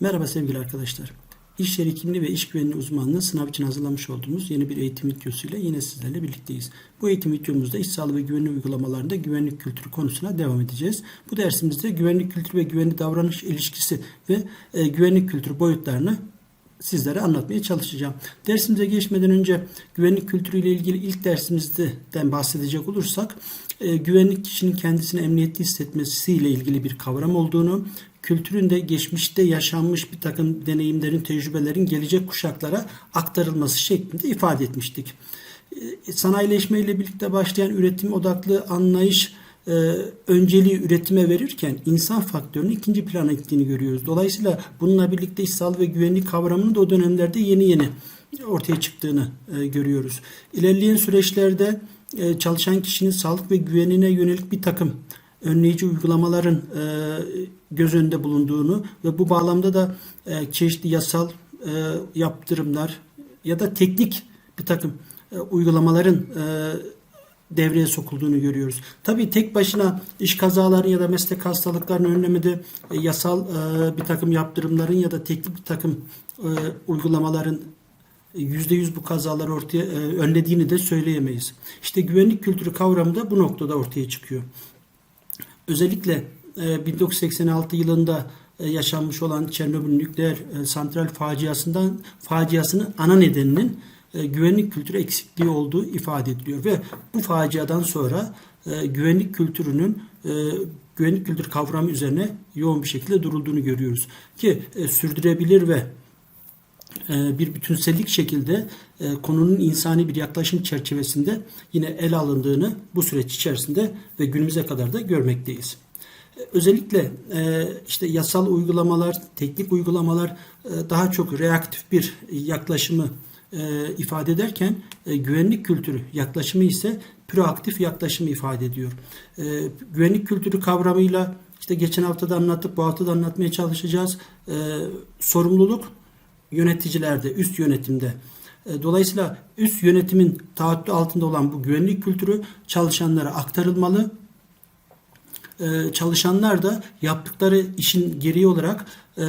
Merhaba sevgili arkadaşlar. İş yeri kimliği ve iş güvenliği uzmanlığı sınav için hazırlamış olduğumuz yeni bir eğitim videosuyla yine sizlerle birlikteyiz. Bu eğitim videomuzda iş sağlığı ve güvenlik uygulamalarında güvenlik kültürü konusuna devam edeceğiz. Bu dersimizde güvenlik kültürü ve güvenli davranış ilişkisi ve e, güvenlik kültürü boyutlarını sizlere anlatmaya çalışacağım. Dersimize geçmeden önce güvenlik kültürüyle ilgili ilk dersimizden bahsedecek olursak e, güvenlik kişinin kendisini emniyetli hissetmesiyle ilgili bir kavram olduğunu, kültürün de geçmişte yaşanmış bir takım deneyimlerin, tecrübelerin gelecek kuşaklara aktarılması şeklinde ifade etmiştik. E, Sanayileşme ile birlikte başlayan üretim odaklı anlayış e, önceliği üretime verirken insan faktörünün ikinci plana gittiğini görüyoruz. Dolayısıyla bununla birlikte iş sağlığı ve güvenlik kavramının da o dönemlerde yeni yeni ortaya çıktığını e, görüyoruz. İlerleyen süreçlerde e, çalışan kişinin sağlık ve güvenine yönelik bir takım önleyici uygulamaların e, göz önünde bulunduğunu ve bu bağlamda da e, çeşitli yasal e, yaptırımlar ya da teknik bir takım e, uygulamaların e, devreye sokulduğunu görüyoruz. Tabii tek başına iş kazalarının ya da meslek hastalıklarının önlemede e, yasal e, bir takım yaptırımların ya da teknik bir takım e, uygulamaların %100 bu kazaları ortaya e, önlediğini de söyleyemeyiz. İşte güvenlik kültürü kavramı da bu noktada ortaya çıkıyor. Özellikle e, 1986 yılında e, yaşanmış olan Çernobil nükleer e, santral faciasından faciasının ana nedeninin e, güvenlik kültürü eksikliği olduğu ifade ediliyor ve bu faciadan sonra e, güvenlik kültürünün e, güvenlik kültürü kavramı üzerine yoğun bir şekilde durulduğunu görüyoruz ki e, sürdürebilir ve e, bir bütünsellik şekilde e, konunun insani bir yaklaşım çerçevesinde yine ele alındığını bu süreç içerisinde ve günümüze kadar da görmekteyiz. E, Özellikle e, işte yasal uygulamalar, teknik uygulamalar e, daha çok reaktif bir yaklaşımı e, ifade ederken e, güvenlik kültürü yaklaşımı ise proaktif yaklaşımı ifade ediyor. E, güvenlik kültürü kavramıyla işte geçen hafta da anlattık, bu hafta da anlatmaya çalışacağız. E, sorumluluk yöneticilerde, üst yönetimde. E, Dolayısıyla üst yönetimin taahhütü altında olan bu güvenlik kültürü çalışanlara aktarılmalı. E, Çalışanlar da yaptıkları işin gereği olarak e,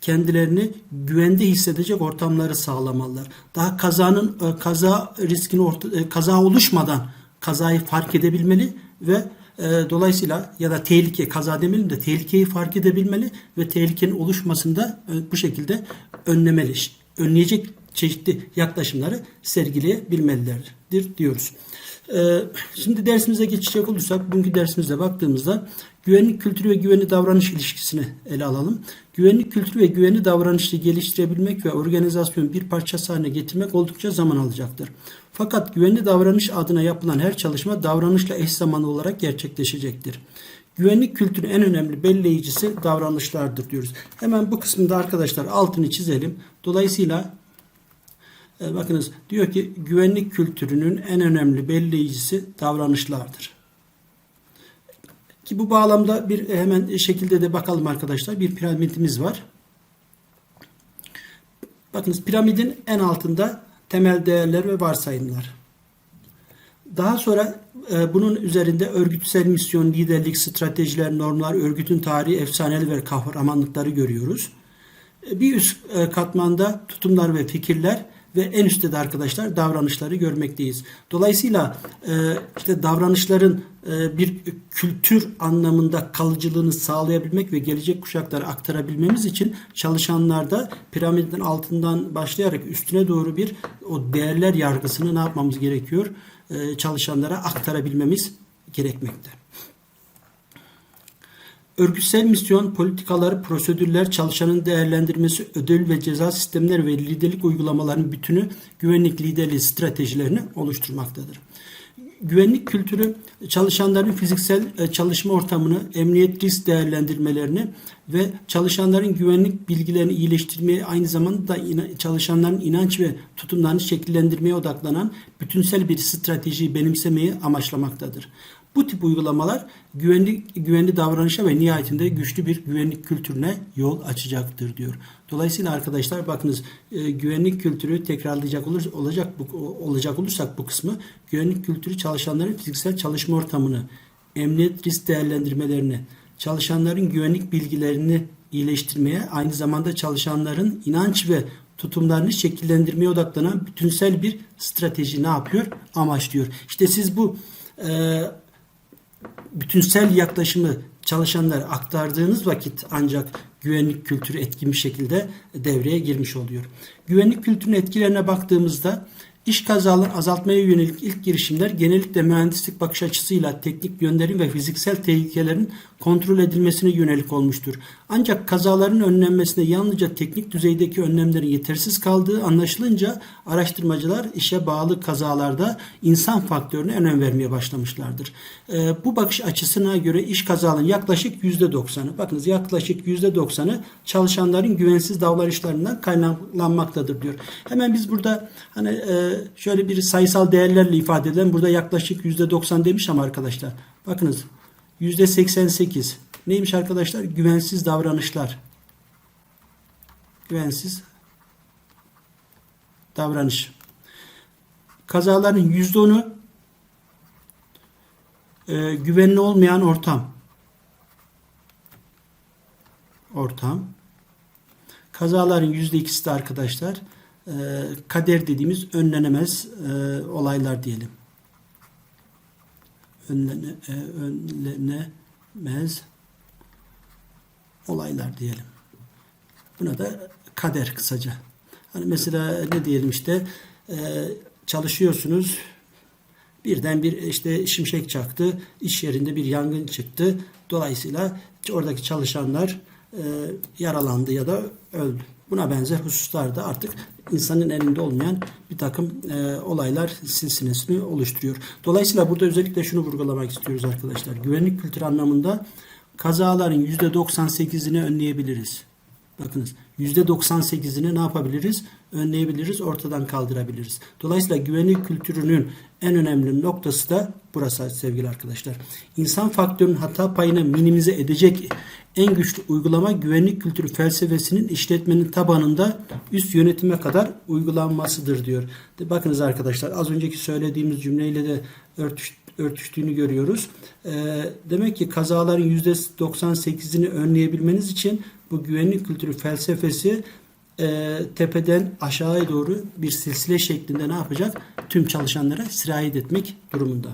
kendilerini güvende hissedecek ortamları sağlamalılar. Daha kazanın kaza riskini orta- kaza oluşmadan kazayı fark edebilmeli ve e, dolayısıyla ya da tehlike kaza demeyelim de tehlikeyi fark edebilmeli ve tehlikenin oluşmasında e, bu şekilde önlemeli. Önleyecek çeşitli yaklaşımları sergileyebilmelilerdir diyoruz. E, Şimdi dersimize geçecek olursak bugünkü dersimizde baktığımızda güvenlik kültürü ve güvenli davranış ilişkisini ele alalım. Güvenlik kültürü ve güvenli davranışı geliştirebilmek ve organizasyonun bir parçası haline getirmek oldukça zaman alacaktır. Fakat güvenli davranış adına yapılan her çalışma davranışla eş zamanlı olarak gerçekleşecektir. Güvenlik kültürünün en önemli belleyicisi davranışlardır diyoruz. Hemen bu kısmında arkadaşlar altını çizelim. Dolayısıyla e, bakınız diyor ki güvenlik kültürünün en önemli belleyicisi davranışlardır. Ki bu bağlamda bir e, hemen şekilde de bakalım arkadaşlar. Bir piramidimiz var. Bakınız piramidin en altında temel değerler ve varsayımlar. Daha sonra e, bunun üzerinde örgütsel misyon, liderlik, stratejiler, normlar, örgütün tarihi, efsaneleri ve kahramanlıkları görüyoruz. E, Bir üst e, katmanda tutumlar ve fikirler ve en üstte de arkadaşlar davranışları görmekteyiz. Dolayısıyla e, işte davranışların e, bir kültür anlamında kalıcılığını sağlayabilmek ve gelecek kuşaklara aktarabilmemiz için çalışanlarda piramidin altından başlayarak üstüne doğru bir o değerler yargısını ne yapmamız gerekiyor? E, çalışanlara aktarabilmemiz gerekmekte. Örgütsel misyon, politikalar, prosedürler, çalışanın değerlendirmesi, ödül ve ceza sistemleri ve liderlik uygulamalarının bütünü güvenlik liderliği stratejilerini oluşturmaktadır. Güvenlik kültürü çalışanların fiziksel e, çalışma ortamını, emniyet risk değerlendirmelerini ve çalışanların güvenlik bilgilerini iyileştirmeye aynı zamanda çalışanların inanç ve tutumlarını şekillendirmeye odaklanan bütünsel bir stratejiyi benimsemeyi amaçlamaktadır. Bu tip uygulamalar güvenli, güvenli davranışa ve nihayetinde güçlü bir güvenlik kültürüne yol açacaktır diyor. Dolayısıyla arkadaşlar bakınız e, güvenlik kültürü tekrarlayacak olur, olacak bu, olacak olursak bu kısmı güvenlik kültürü çalışanların fiziksel çalışma ortamını, emniyet risk değerlendirmelerini, çalışanların güvenlik bilgilerini iyileştirmeye, aynı zamanda çalışanların inanç ve tutumlarını şekillendirmeye odaklanan bütünsel bir strateji ne yapıyor? Amaçlıyor. İşte siz bu e, bütünsel yaklaşımı çalışanlara aktardığınız vakit ancak güvenlik kültürü etkin bir şekilde devreye girmiş oluyor. Güvenlik kültürünün etkilerine baktığımızda iş kazalarını azaltmaya yönelik ilk girişimler genellikle mühendislik bakış açısıyla teknik yönlerin ve fiziksel tehlikelerin kontrol edilmesine yönelik olmuştur. Ancak kazaların önlenmesine yalnızca teknik düzeydeki önlemlerin yetersiz kaldığı anlaşılınca araştırmacılar işe bağlı kazalarda insan faktörüne önem vermeye başlamışlardır. Ee, bu bakış açısına göre iş kazalarının yaklaşık %90'ı, bakınız yaklaşık %90'ı çalışanların güvensiz davranışlarından kaynaklanmaktadır diyor. Hemen biz burada hani e, şöyle bir sayısal değerlerle ifade edilen burada yaklaşık %90 demiş ama arkadaşlar bakınız %88 neymiş arkadaşlar? Güvensiz davranışlar. Güvensiz davranış. Kazaların %10'u e, güvenli olmayan ortam. Ortam. Kazaların %2'si de arkadaşlar e, kader dediğimiz önlenemez e, olaylar diyelim. Önlene, e, önlenemez olaylar diyelim. Buna da kader kısaca. Hani mesela ne diyelim işte e, çalışıyorsunuz birden bir işte şimşek çaktı iş yerinde bir yangın çıktı dolayısıyla oradaki çalışanlar e, yaralandı ya da öldü. Buna benzer hususlarda artık insanın elinde olmayan bir takım e, olaylar silsilesini oluşturuyor. Dolayısıyla burada özellikle şunu vurgulamak istiyoruz arkadaşlar. Güvenlik kültürü anlamında kazaların %98'ini önleyebiliriz. Bakınız %98'ini ne yapabiliriz? Önleyebiliriz, ortadan kaldırabiliriz. Dolayısıyla güvenlik kültürünün en önemli noktası da burası sevgili arkadaşlar. İnsan faktörünün hata payını minimize edecek en güçlü uygulama güvenlik kültürü felsefesinin işletmenin tabanında üst yönetime kadar uygulanmasıdır diyor. Bakınız arkadaşlar az önceki söylediğimiz cümleyle de örtüş, örtüştüğünü görüyoruz. E, demek ki kazaların %98'ini önleyebilmeniz için bu güvenlik kültürü felsefesi e, tepeden aşağıya doğru bir silsile şeklinde ne yapacak? Tüm çalışanlara sirayet etmek durumunda.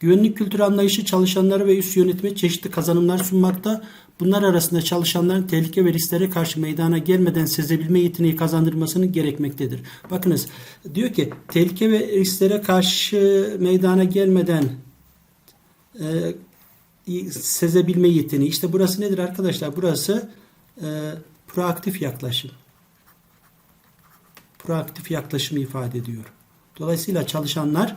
Güvenlik kültürü anlayışı çalışanlara ve üst yönetime çeşitli kazanımlar sunmakta. Bunlar arasında çalışanların tehlike ve risklere karşı meydana gelmeden sezebilme yeteneği kazandırmasının gerekmektedir. Bakınız diyor ki tehlike ve risklere karşı meydana gelmeden e, sezebilme yeteneği. İşte burası nedir arkadaşlar? Burası e, proaktif yaklaşım. Proaktif yaklaşımı ifade ediyor. Dolayısıyla çalışanlar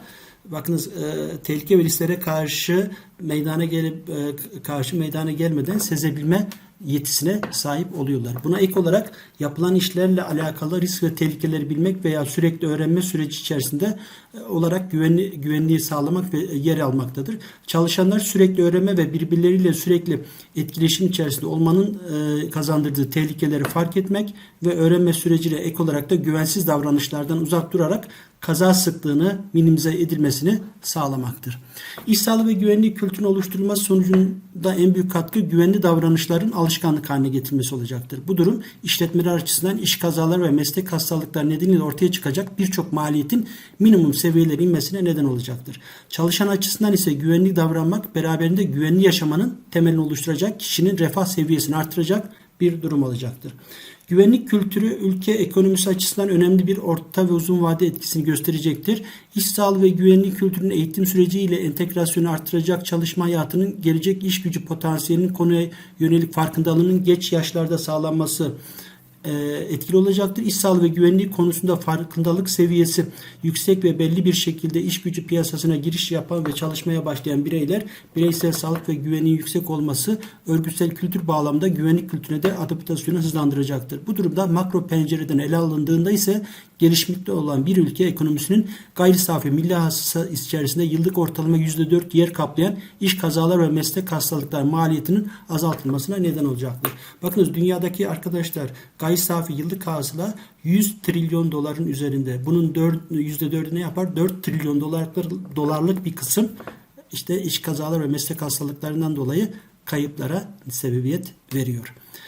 bakınız e, tehlike ve risklere karşı meydana gelip e, karşı meydana gelmeden sezebilme yetisine sahip oluyorlar. Buna ek olarak yapılan işlerle alakalı risk ve tehlikeleri bilmek veya sürekli öğrenme süreci içerisinde e, olarak güvenli, güvenliği sağlamak ve yer almaktadır. Çalışanlar sürekli öğrenme ve birbirleriyle sürekli etkileşim içerisinde olmanın e, kazandırdığı tehlikeleri fark etmek ve öğrenme süreciyle ek olarak da güvensiz davranışlardan uzak durarak kaza sıklığını minimize edilmesini sağlamaktır. İş sağlığı ve güvenlik kültürünün oluşturulması sonucunda en büyük katkı güvenli davranışların alışkanlık haline getirmesi olacaktır. Bu durum işletmeler açısından iş kazaları ve meslek hastalıkları nedeniyle ortaya çıkacak birçok maliyetin minimum seviyelere inmesine neden olacaktır. Çalışan açısından ise güvenli davranmak beraberinde güvenli yaşamanın temelini oluşturacak kişinin refah seviyesini artıracak bir durum olacaktır. Güvenlik kültürü ülke ekonomisi açısından önemli bir orta ve uzun vade etkisini gösterecektir. İş sağlığı ve güvenlik kültürünün eğitim süreciyle entegrasyonu artıracak çalışma hayatının gelecek iş gücü potansiyelinin konuya yönelik farkındalığının geç yaşlarda sağlanması etkili olacaktır. İş sağlığı ve güvenliği konusunda farkındalık seviyesi yüksek ve belli bir şekilde iş gücü piyasasına giriş yapan ve çalışmaya başlayan bireyler bireysel sağlık ve güvenliği yüksek olması örgütsel kültür bağlamında güvenlik kültürüne de adaptasyonu hızlandıracaktır. Bu durumda makro pencereden ele alındığında ise gelişmekte olan bir ülke ekonomisinin gayri safi milli hasıla içerisinde yıllık ortalama %4 yer kaplayan iş kazalar ve meslek hastalıklar maliyetinin azaltılmasına neden olacaktır. Bakınız dünyadaki arkadaşlar gayri safi yıllık hasıla 100 trilyon doların üzerinde. Bunun 4, %4'ü ne yapar? 4 trilyon dolarlık, dolarlık bir kısım işte iş kazalar ve meslek hastalıklarından dolayı kayıplara sebebiyet veriyor.